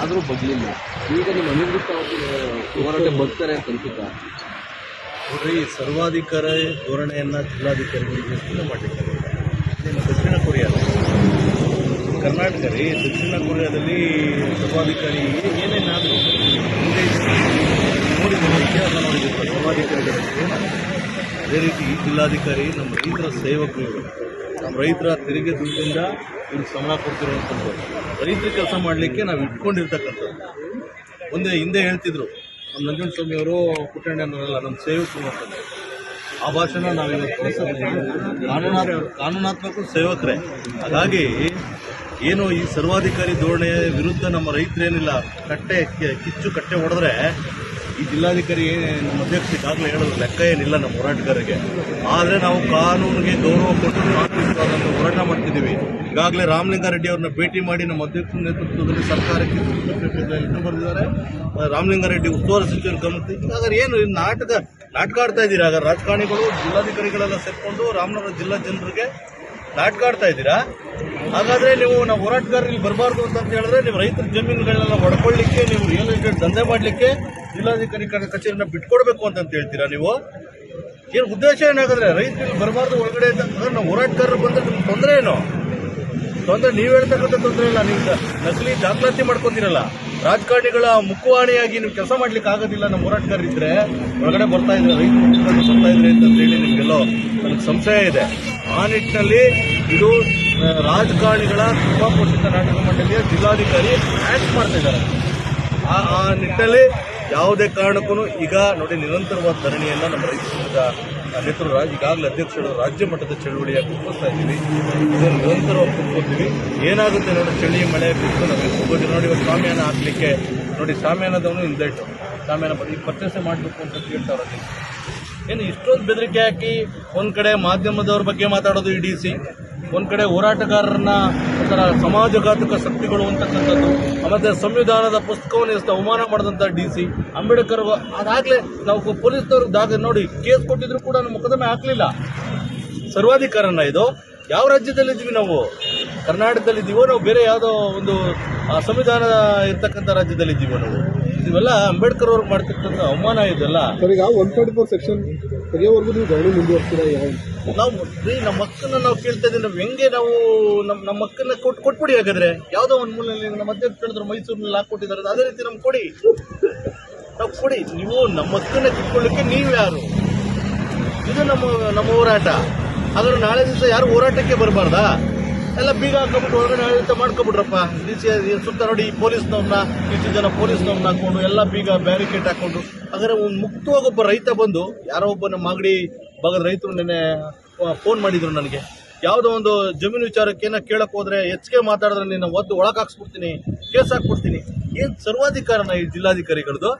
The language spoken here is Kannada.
ಆದರೂ ಬಗ್ಲಿಲ್ಲ. ಈಗ ನಿಮ್ಮ ಅನಿವೃತ್ತ ಹೋರಾಟ ಬರ್ತಾರೆ ಅಂತ ಅನ್ಸುತ್ತಾ? ನೋಡ್ರಿ, ಸರ್ವಾಧಿಕಾರ ಧೋರಣೆಯನ್ನ ಜಿಲ್ಲಾಧಿಕಾರಿಗಳಿಗೆ ನಿಮ್ಮ ದಕ್ಷಿಣ ಕೊರಿಯಾ ಕರ್ನಾಟಕ ರೀ ದಕ್ಷಿಣ ಕೊರಿಯಾದಲ್ಲಿ ಸಭಾಧಿಕಾರಿ ಏನೇನಾದರೂ ನೋಡಿದ್ದಾರೆ ಇತಿಹಾಸ ನೋಡಿದ್ರೆ ಸರ್ವಾಧಿಕಾರಿಗಳಿಗೆ ಅದೇ ರೀತಿ ಜಿಲ್ಲಾಧಿಕಾರಿ ನಮ್ಮ ರೈತರ ಸೇವಕರು. ನಮ್ಮ ರೈತರ ತೆರಿಗೆ ದುಡ್ಡಿಂದ ಇವ್ರಿಗೆ ಸಂಬಳ ಕೊಡ್ತಿರುವಂಥದ್ದು ರೈತರ ಕೆಲಸ ಮಾಡಲಿಕ್ಕೆ ನಾವು ಇಟ್ಕೊಂಡಿರ್ತಕ್ಕಂಥದ್ದು. ಒಂದೇ ಹಿಂದೆ ಹೇಳ್ತಿದ್ರು. ನಮ್ಮ ನಂಜುಂಡ ಸ್ವಾಮಿ ಅವರು ಪುಟ್ಟಣ್ಣನವರೆಲ್ಲ ನಮ್ಮ ಸೇವಕರು ಅಂತಂದ್ರೆ. ಆ ಭಾಷೆನ ನಾವು ಇವತ್ತು ಕಾನೂನಾ ಕಾನೂನಾತ್ಮಕ ಸೇವಕರೇ. ಹಾಗಾಗಿ ಏನು ಈ ಸರ್ವಾಧಿಕಾರಿ ಧೋರಣೆಯ ವಿರುದ್ಧ ನಮ್ಮ ರೈತರೇನಿಲ್ಲ ಕಟ್ಟೆ ಕಿಚ್ಚು ಕಟ್ಟೆ ಹೊಡೆದ್ರೆ ಈ ಜಿಲ್ಲಾಧಿಕಾರಿ ನಮ್ಮ ಅಧ್ಯಕ್ಷ ಈಗಾಗಲೇ ಹೇಳೋದು ಲೆಕ್ಕ ಏನಿಲ್ಲ ನಮ್ಮ ಹೋರಾಟಗಾರರಿಗೆ. ಆದರೆ ನಾವು ಕಾನೂನಿಗೆ ಗೌರವ ಕೊಟ್ಟು ಕಾನೂನಿಕವಾದಂಥ ಹೋರಾಟ ಮಾಡ್ತಿದ್ದೀವಿ. ಈಗಾಗಲೇ ರಾಮಲಿಂಗಾರೆಡ್ಡಿ ಅವ್ರನ್ನ ಭೇಟಿ ಮಾಡಿ ನಮ್ಮ ಅಧ್ಯಕ್ಷರ ನೇತೃತ್ವದಲ್ಲಿ ಸರ್ಕಾರಕ್ಕೆ ಆ, ರಾಮಲಿಂಗಾರೆಡ್ಡಿ ಉಸ್ತುವಾರಿ ಸಚಿವರು ಗಮನಿಸಿ ಹಾಗಾದ್ರೆ ಏನು ನಾಟಕ ನಾಟಕ ಆಡ್ತಾ ಇದ್ದೀರಾ? ಆಗ ರಾಜಕಾರಣಿಗಳು, ಜಿಲ್ಲಾಧಿಕಾರಿಗಳೆಲ್ಲ ಸೇರ್ಕೊಂಡು ರಾಮನಗರ ಜಿಲ್ಲಾ ಜನರಿಗೆ ನಾಟಕ ಆಡ್ತಾ ಇದ್ದೀರಾ? ಹಾಗಾದ್ರೆ ನೀವು ನಾವು ಹೋರಾಟಗಾರರಿಗೆ ಬರಬಾರ್ದು ಅಂತ ಹೇಳಿದ್ರೆ ನೀವು ರೈತರ ಜಮೀನುಗಳನ್ನೆಲ್ಲ ಹೊಡ್ಕೊಳ್ಳಿಕ್ಕೆ, ನೀವು ರಿಯಲ್ ಎಸ್ಟೇಟ್ ದಂಧೆ ಮಾಡಲಿಕ್ಕೆ ಜಿಲ್ಲಾಧಿಕಾರಿ ಕಚೇರಿನ ಬಿಟ್ಕೊಡ್ಬೇಕು ಅಂತ ಹೇಳ್ತೀರಾ ನೀವು? ಏನು ಉದ್ದೇಶ ಏನಾಗಿದ್ರೆ ರೈತರಿಗೆ ಬರಬಾರ್ದು ಒಳಗಡೆ ಅಂತಂದ್ರೆ ನಾವು ಹೋರಾಟಗಾರರು ಬಂದ್ರೆ ನಿಮ್ಗೆ ತೊಂದರೆ ಏನು? ತೊಂದರೆ ನೀವು ಹೇಳ್ತಕ್ಕಂಥ ತೊಂದರೆ ಇಲ್ಲ, ನೀವು ನಕಲಿ ದಾಖಲಾತಿ ಮಾಡ್ಕೊತೀರಲ್ಲ ರಾಜಕಾರಣಿಗಳ ಮುಖವಾಣಿಯಾಗಿ ನೀವು ಕೆಲಸ ಮಾಡ್ಲಿಕ್ಕೆ ಆಗೋದಿಲ್ಲ, ನಮ್ಮ ಹೋರಾಟಗಾರಿದ್ರೆ ಒಳಗಡೆ ಬರ್ತಾ ಇದ್ರೆ ರೈತರು ಬರ್ತಾ ಇದ್ರೆ ಅಂತ ಹೇಳಿ ನಿಮಗೆಲ್ಲೋ ನನಗೆ ಸಂಶಯ ಇದೆ. ಆ ನಿಟ್ಟಿನಲ್ಲಿ ಇದು ರಾಜಕಾರಣಿಗಳ ತುಂಬಾ ಪೋಷಿತ ನಾಟಕ ಮಂಡಳಿಯ ಜಿಲ್ಲಾಧಿಕಾರಿ ಆಕ್ಟ್ ಮಾಡ್ತಾ ಇದ್ದಾರೆ. ಆ ಆ ನಿಟ್ಟಿನಲ್ಲಿ ಯಾವುದೇ ಕಾರಣಕ್ಕೂ ಈಗ ನೋಡಿ ನಿರಂತರವಾದ ಧರಣಿಯನ್ನು ನಮ್ಮ ರೈತ ರಾಜ್ ಈಗಾಗಲೇ ಅಧ್ಯಕ್ಷರು ರಾಜ್ಯ ಮಟ್ಟದ ಚಳುವಳಿಯಾಗಿ ಕುಗ್ಗಿಸ್ತಾ ಇದ್ದೀವಿ. ಇದನ್ನು ನಿರಂತರವಾಗಿ ಏನಾಗುತ್ತೆ ನೋಡಿ, ಚಳಿ, ಮಳೆ ಬಿಟ್ಟು ನಾವು ಹೋಗೋದು ನೋಡಿ ಇವತ್ತು ಸ್ವಾಮಿಯಾನ ಹಾಕಲಿಕ್ಕೆ ನೋಡಿ ಶಾಮಿಯಾನದವನು ಹಿಂದೆಟ್ಟು ಬಂದು ಈಗ ಪರ್ಚೇಸೆ ಮಾಡಬೇಕು ಅಂತ ಕೇಳ್ತಾರೆ ಏನು ಇಷ್ಟೊಂದು ಬೆದರಿಕೆ ಹಾಕಿ ಒಂದು ಕಡೆ ಮಾಧ್ಯಮದವ್ರ ಬಗ್ಗೆ ಮಾತಾಡೋದು ಡಿ ಸಿ, ಒಂದು ಕಡೆ ಹೋರಾಟಗಾರರನ್ನ ಒಂಥರ ಸಮಾಜಘಾತಕ ಶಕ್ತಿಗಳು ಅಂತಕ್ಕಂಥದ್ದು ಮತ್ತೆ ಸಂವಿಧಾನದ ಪುಸ್ತಕವನ್ನು ಎಷ್ಟು ಅವಮಾನ ಮಾಡಿದಂಥ ಡಿ ಸಿ ಅಂಬೇಡ್ಕರ್ ಅದಾಗಲೇ ನಾವು ಪೊಲೀಸ್ನವ್ರು ದಾಗ ನೋಡಿ ಕೇಸ್ ಕೊಟ್ಟಿದ್ರು ಕೂಡ ನಮ್ಮ ಮೊಕದ್ದಮೆ ಹಾಕಲಿಲ್ಲ ಸರ್ವಾಧಿಕಾರನ ಇದು. ಯಾವ ರಾಜ್ಯದಲ್ಲಿದ್ದೀವಿ ನಾವು? ಕರ್ನಾಟಕದಲ್ಲಿದ್ದೀವೋ ನಾವು ಬೇರೆ ಯಾವುದೋ ಒಂದು ಸಂವಿಧಾನ ಇರ್ತಕ್ಕಂಥ ರಾಜ್ಯದಲ್ಲಿದ್ದೀವೋ ನಾವು? ಇವೆಲ್ಲ ಅಂಬೇಡ್ಕರ್ ಅವ್ರಿಗೆ ಮಾಡ್ತಿರ್ತಕ್ಕಂಥ ಅವಮಾನ ಇದೆಲ್ಲ. ಸೆಕ್ಷನ್ ತೆಗೆಯೋವರೆಗೂ ನೀವು ಧರಣಿ ಮುಂದುವರ್ತೀರಾ ಯಾವ ನಾವು ರೀ ನಮ್ಮ ಮಕ್ಕಳನ್ನ ನಾವು ಕೇಳ್ತಾ ಇದ್ದೀವಿ, ನಾವು ಹೆಂಗೆ ನಾವು ನಮ್ಮ ನಮ್ಮ ಮಕ್ಕಳನ್ನ ಕೊಟ್ಟು ಕೊಟ್ಬಿಡಿ ಹಾಗಾದ್ರೆ. ಯಾವುದೋ ಒಂದು ಮೂಲಲ್ಲಿ ನಮ್ಮ ಅಧ್ಯಕ್ಷ ಕೇಳಿದ್ರು ಮೈಸೂರಿನಲ್ಲಿ ಹಾಕೊಟ್ಟಿದ್ದಾರೆ ಅದೇ ರೀತಿ ನಮ್ಗೆ ಕೊಡಿ. ನಾವು ಕೊಡಿ. ನೀವು ನಮ್ಮ ಮಕ್ಕಳನ್ನ ಕಿತ್ಕೊಳ್ಳಿಕ್ಕೆ ನೀವು ಯಾರು? ಇದು ನಮ್ಮ ನಮ್ಮ ಹೋರಾಟ. ಆದರೂ ನಾಳೆ ದಿವಸ ಯಾರು ಹೋರಾಟಕ್ಕೆ ಬರಬಾರ್ದಾ? ಎಲ್ಲ ಬೀಗ ಹಾಕೊಂಡ್ಬಿಟ್ಟು ಒಳಗಡೆ ಆಡಳಿತ ಮಾಡ್ಕೊಬಿಟ್ರಪ್ಪ ಸುತ್ತ ನೋಡಿ ಪೊಲೀಸ್ನವ್ರನ್ನ ಇಷ್ಟು ಜನ ಪೊಲೀಸ್ನವ್ರನ್ನ ಹಾಕೊಂಡು ಎಲ್ಲ ಬೀಗ ಬ್ಯಾರಿಕೇಡ್ ಹಾಕೊಂಡು. ಹಾಗಾದ್ರೆ ಒಂದು ಮುಕ್ತವಾಗಿ ಒಬ್ಬ ರೈತ ಬಂದು, ಯಾರೋ ಒಬ್ಬ ನಮ್ಮ ಮಾಗಡಿ ಭಾಗದ ರೈತರು ನೆನ್ನೆ ಫೋನ್ ಮಾಡಿದ್ರು ನನಗೆ. ಯಾವುದೋ ಒಂದು ಜಮೀನು ವಿಚಾರಕ್ಕೆ ಏನೋ ಕೇಳಕ್ ಹೋದ್ರೆ ಹೆಚ್ಚಿಗೆ ಮಾತಾಡಿದ್ರೆ ನಿನ್ನ ಒದ್ದು ಒಳಗೆ ಹಾಕ್ಸ್ಬಿಡ್ತೀನಿ, ಕೇಸ್ ಹಾಕ್ಬಿಡ್ತೀನಿ. ಏನು ಸರ್ವಾಧಿಕಾರನ ಈ ಜಿಲ್ಲಾಧಿಕಾರಿಗಳದು?